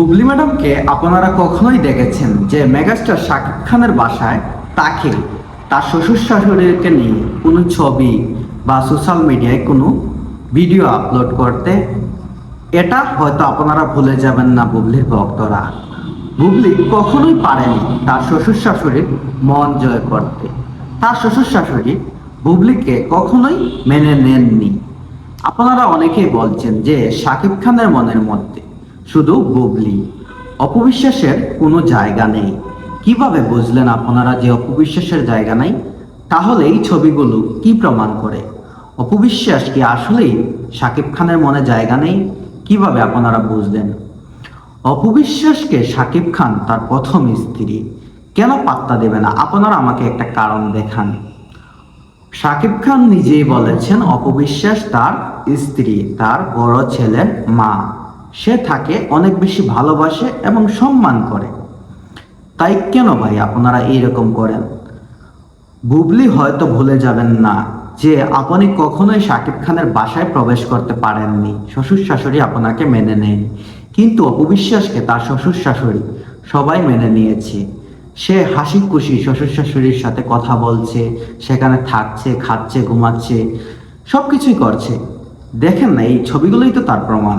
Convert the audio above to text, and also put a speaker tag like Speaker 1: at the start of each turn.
Speaker 1: বুবলি ম্যাডামকে আপনারা কখনোই দেখেছেন যে মেগাস্টার শাকিব খানের বাসায় তাকে তার শ্বশুর শাশুড়িকে নিয়ে কোনো ছবি বা সোশ্যাল মিডিয়ায় কোনো ভিডিও আপলোড করতে? এটা হয়তো আপনারা ভুলে যাবেন না বুবলির ভক্তরা। বুবলি কখনোই পারেনি তার শ্বশুর শাশুড়ির মন জয় করতে। তার শ্বশুর শাশুড়ি বুবলিকে কখনোই মেনে নেননি। আপনারা অনেকেই বলছেন যে শাকিব খানের মনের মধ্যে শুধু বুবলি। অপবিশ্বাসের কোনো জায়গা নেই। কীভাবে বুঝলেন আপনারা যে অপবিশ্বাসের জায়গা নেই? তাহলে এই ছবিগুলো কি প্রমাণ করে? অপবিশ্বাস কি আসলেই শাকিব খানের মনে জায়গা নেই? কীভাবে আপনারা বুঝলেন? অপবিশ্বাসকে শাকিব খান তার প্রথম স্ত্রী। কেন পাত্তা দেবে না? আপনারা আমাকে একটা কারণ দেখান। শাকিব খান নিজেই বলেছেন, অপবিশ্বাস তার স্ত্রী, তার বড় ছেলের মা। সে তাকে অনেক বেশি ভালোবাসে এবং সম্মান করে। তাই কেন ভাই আপনারা এইরকম করেন? বুবলি হয়তো ভুলে যাবেন না যে আপনি কখনোই শাকিব খানের বাসায় প্রবেশ করতে পারেননি। শ্বশুর শাশুড়ি আপনাকে মেনে নেন কিন্তু অপবিশ্বাসকে তার শ্বশুর শাশুড়ি সবাই মেনে নিয়েছে। সে হাসি খুশি শ্বশুর শাশুড়ির সাথে কথা বলছে, সেখানে থাকছে, খাচ্ছে, ঘুমাচ্ছে সব কিছুই করছে। দেখেন না, এই ছবিগুলোই তো তার প্রমাণ।